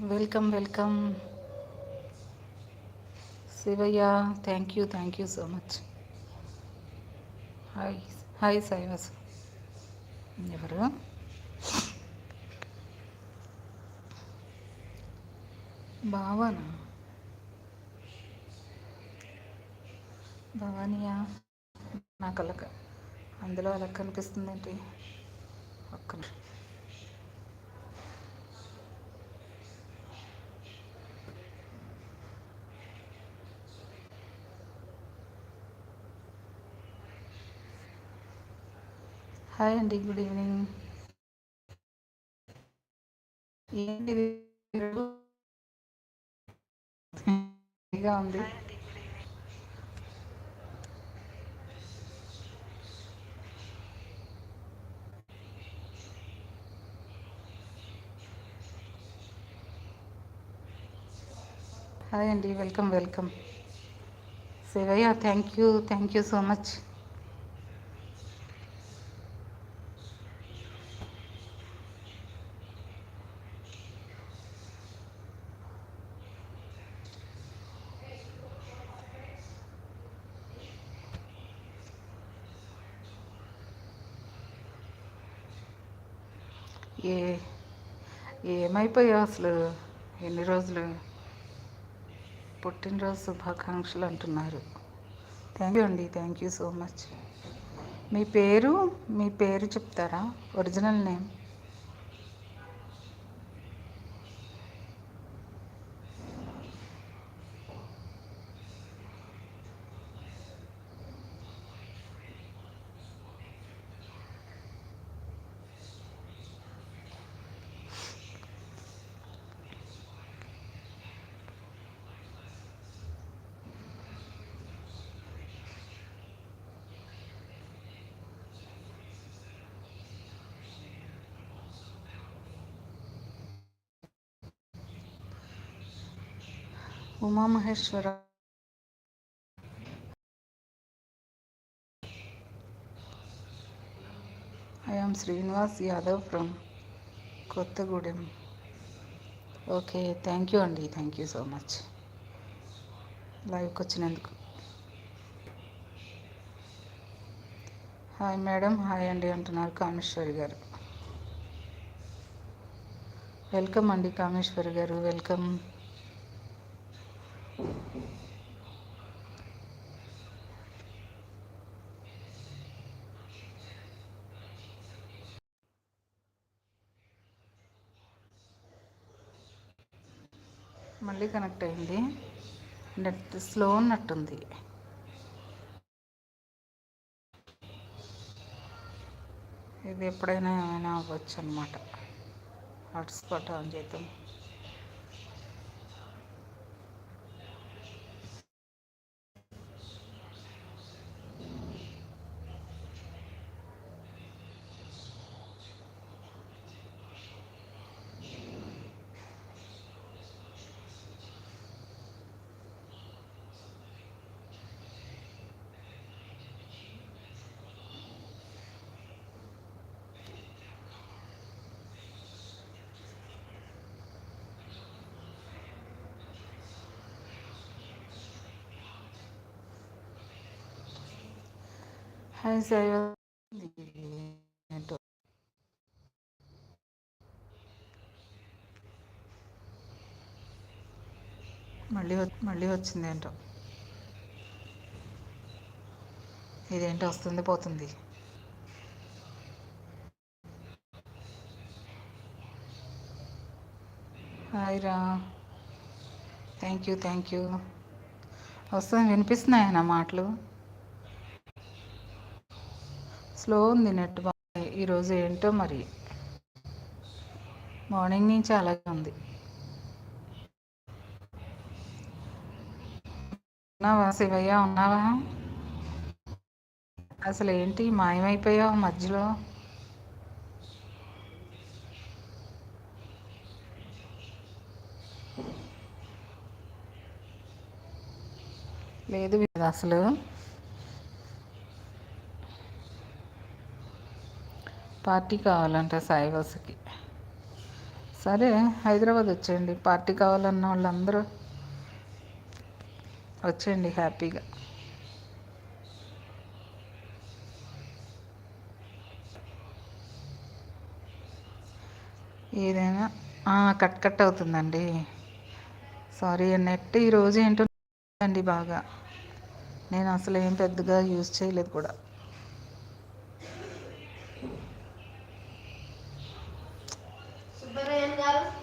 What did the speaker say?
Welcome welcome Shivayya thank you thank you so much hi hi సాయివాస్ ఎవరు? భావనా? భవానియా? నాకు అలా అందులో అలా కనిపిస్తుందండి ఒక్క నిమిషం. హాయ్ అండి గుడ్ ఈవినింగ్ ఏంటిది ఇదిగా ఉంది హాయ్ అండి welcome welcome Shivayya thank you thank you so much ఏ ఏమైపోయావు అసలు? ఎన్ని రోజులు? పుట్టినరోజు శుభాకాంక్షలు అంటున్నారు. థ్యాంక్ యూ అండి థ్యాంక్ యూ సో మచ్. మీ పేరు మీ పేరు చెప్తారా? Original name? Umamaheshwara I am Srinivas Yadav from Kothagudem okay thank you అండి థ్యాంక్ యూ సో మచ్ లైవ్కి వచ్చినందుకు హాయ్ మేడం హాయ్ అండి అంటున్నారు కామేశ్వరి గారు. వెల్కమ్ అండి కామేశ్వరి గారు. వెల్కమ్ మళ్ళీ కనెక్ట్ అయింది. నెట్ స్లో ఉన్నట్టుంది. ఇది ఎప్పుడైనా ఏమైనా అవ్వచ్చు అనమాట హాట్స్పాట్ ఆన్ చేద్దాం. హాయ్ సాయి ఏంటో మళ్ళీ మళ్ళీ వచ్చింది ఏంటో. ఇదేంటో వస్తుంది పోతుంది. హాయ్ రా. థ్యాంక్ యూ థ్యాంక్ యూ వస్తుంది వినిపిస్తున్నాయా నా మాటలు? స్లో ఉంది నెట్ బాగుంది ఈరోజు ఏంటో మరి. మార్నింగ్ నుంచి అలాగే ఉంది. ఉన్నావా శివయ్య? ఉన్నావా? అసలు ఏంటి? మాయమైపోయావు మధ్యలో? లేదు అసలు. పార్టీ కావాలంట సాయివాసుకి సరే హైదరాబాద్ వచ్చేయండి. పార్టీ కావాలన్న వాళ్ళందరూ వచ్చేయండి హ్యాపీగా. ఏదైనా కట్ కట్ అవుతుందండి. సారీ నెట్ ఈరోజు ఏంటో అండి బాగా. నేను అసలు ఏం పెద్దగా యూజ్ చేయలేదు కూడా. വേറെ എല്ലാവരും